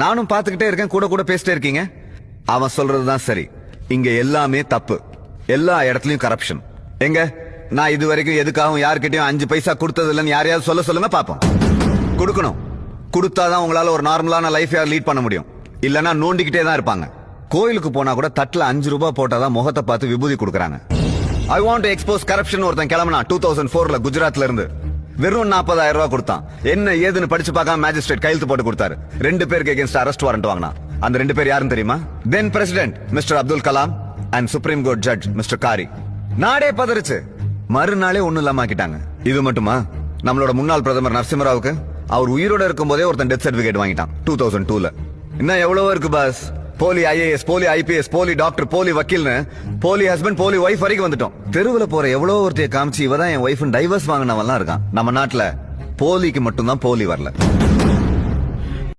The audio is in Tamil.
நானும் பார்த்துக்கிட்டே இருக்கேன் கூட கூட பேசிட்டே இருக்கீங்க. அவன் சொல்றதுதான் சரி. இங்க எல்லாமே தப்பு. எல்லா இடத்துலயும் கரப்ஷன் எங்க? நான் இது வரைக்கும் எதுக்காகவும் யாருக்கிட்டையும் அஞ்சு பைசா கொடுத்தது இல்லைன்னு யாரையாவது சொல்ல சொல்லுங்க பாப்போம் கொடுக்கணும். கொடுத்தாதான் உங்களால ஒரு நார்மலான லைஃப் யார் லீட் பண்ண முடியும். இல்லனா நோண்டிக்கிட்டே தான் இருப்பாங்க. கோயிலுக்கு போனா கூட தட்டுல அஞ்சு ரூபாய் போட்டாதான் முகத்தை பார்த்து விபூதி கொடுக்குறாங்க. ஐ வாண்ட் எக்ஸ்போஸ் கரப்ஷன் ஒருத்தன் கிளம்பினா டூ தௌசண்ட் ஃபோர்ல குஜராத்ல இருந்து. வெறும் நாற்பதாயிரம் ரூபாய் கொடுத்தான். என்ன ஏதுன்னு படிச்சு பார்க்காம மேஜிஸ்ட்ரேட் கையெழுத்து போட்டு கொடுத்தாரு. ரெண்டு பேருக்கு எகேன்ஸ்ட் அரெஸ்ட் வாரண்ட் வாங்கினா அந்த ரெண்டு பேர் யாருன்னு தெரியுமா? Then president mister Abdul Kalam and supreme court judge mister Kari. நாடே பதறிச்சு. மறுநாளே ஒண்ணும் இல்லாம ஆக்கிட்டாங்க. இது மட்டுமா? நம்மளோட முன்னாள் பிரதமர் நரசிம்மராவுக்கு அவர் உயிரோட இருக்கும்போதே ஒருத்தன் டெத் சர்டிபிகேட் வாங்கிட்டான் டூ தௌசண்ட் டூல இன்னும் எவ்வளவோ இருக்கு பாஸ் போலி ஐஏஎஸ் போலி ஐபிஎஸ் போலி டாக்டர் போலி வக்கீல்னு போலி ஹஸ்பண்ட் போலி ஒய்ஃப் வரைக்கும் வந்துட்டோம். தெருவுல போற எவ்வளவு ஒருத்தைய காமிச்சு இவதான் என் ஒய்ஃப் டைவர்ஸ் வாங்கினவன்லாம் இருக்கான். நம்ம நாட்டுல போலிக்கு மட்டும்தான் போலி வரல.